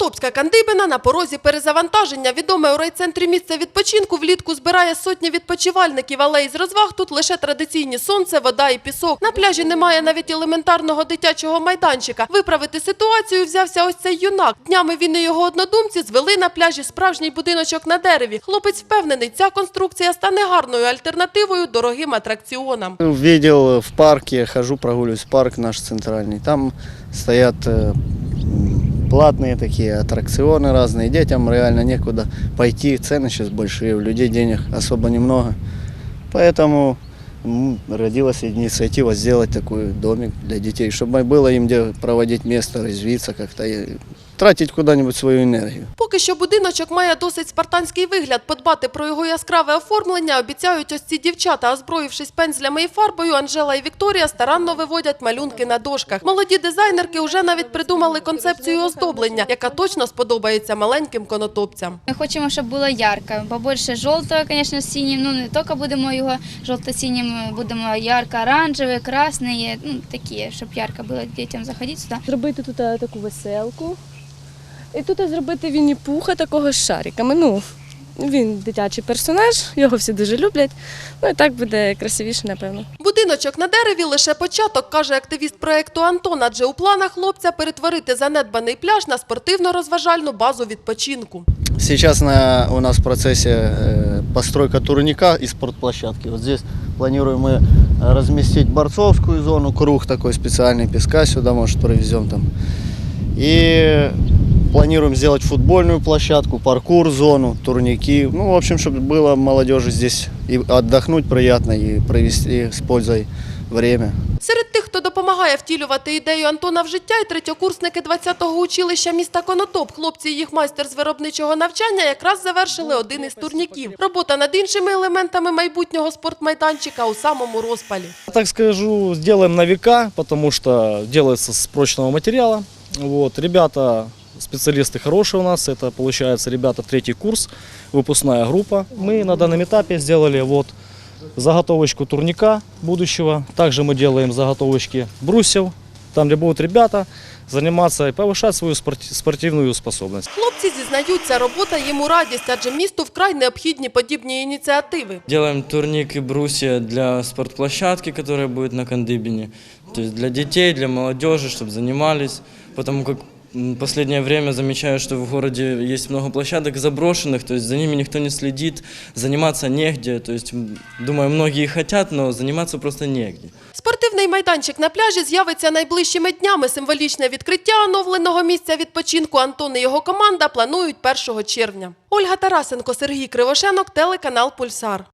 Конотопська кандибина на порозі перезавантаження. Відоме у райцентрі місце відпочинку влітку збирає сотні відпочивальників, але із розваг тут лише традиційні сонце, вода і пісок. На пляжі немає навіть елементарного дитячого майданчика. Виправити ситуацію взявся ось цей юнак. Днями він і його однодумці звели на пляжі справжній будиночок на дереві. Хлопець впевнений, ця конструкція стане гарною альтернативою дорогим атракціонам. Видел в парке, хожу, прогуливаюсь, парк наш центральный. Там стоят э, платные такие аттракционы разные. Детям реально некуда пойти. Цены сейчас большие, у людей денег особо немного. Поэтому м, родилась инициатива сделать такой домик для детей, чтобы было им где проводить место, резвиться как-то, и тратить куда-нибудь свою энергию. Поки що будиночок має досить спартанський вигляд. Подбати про його яскраве оформлення обіцяють ось ці дівчата. Озброївшись пензлями і фарбою, Анжела і Вікторія старанно виводять малюнки на дошках. Молоді дизайнерки вже навіть придумали концепцію оздоблення, яка точно сподобається маленьким конотопцям. Ми хочемо, щоб було ярко. Побольше жовтого, звісно, синім. Ну не тільки будемо його жовто-синім, будемо ярко-оранжевий, красний, ну такі, щоб ярко було дітям заходити сюди. зробити тут е, таку веселку. І тут зробити Вінні-Пуха такого з шариками. Ну, він дитячий персонаж, його всі дуже люблять. Ну і так буде красивіше, напевно. Будиночок на дереві лише початок, каже активіст проекту Антон, адже у планах хлопця перетворити занедбаний пляж на спортивно-розважальну базу відпочинку. Сейчас на, у нас в процессе э, постройка турника и спортплощадки. Вот здесь планируем мы разместить борцовскую зону, круг такой специальный песка сюда, может, провезем там. И планируем сделать футбольную площадку, паркур-зону, турники. Ну, в общем, чтобы было молодежи здесь и отдохнуть приятно, и провести с пользой время. Серед тих, хто допомагає втілювати ідею Антона в життя, і третьокурсники 20-го училища міста Конотоп. Хлопці і їх майстер з виробничого навчання якраз завершили один із турніків. Робота над іншими елементами майбутнього спортмайданчика у самому розпалі. Так скажу, сделаем на века, потому что делается с прочного материала. Вот, ребята, специалисты хорошие у нас, это получается ребята третий курс, выпускная группа. Мы на данном этапе сделали вот заготовочку турника будущего. Также мы делаем заготовочки брусьев, там где будут ребята заниматься и повышать свою спорти- спортивную способность. Хлопці зізнаються, робота їм у радість, адже місту вкрай необхідні подібні ініціативи. Делаем турник и брусья для спортплощадки, которая будет на Кандыбине. То есть для детей, для молодежи, чтобы занимались. Потому как м, последнее время замечаю, что в городе есть много площадок заброшенных, то есть за ними никто не следит, заниматься негде. То есть, думаю, многие хотят, но заниматься просто негде. Спортивний майданчик на пляжі з'явиться найближчими днями. Символічне відкриття оновленого місця відпочинку Антон і його команда планують 1 червня. Ольга Тарасенко, Сергій Кривошенок, телеканал Пульсар.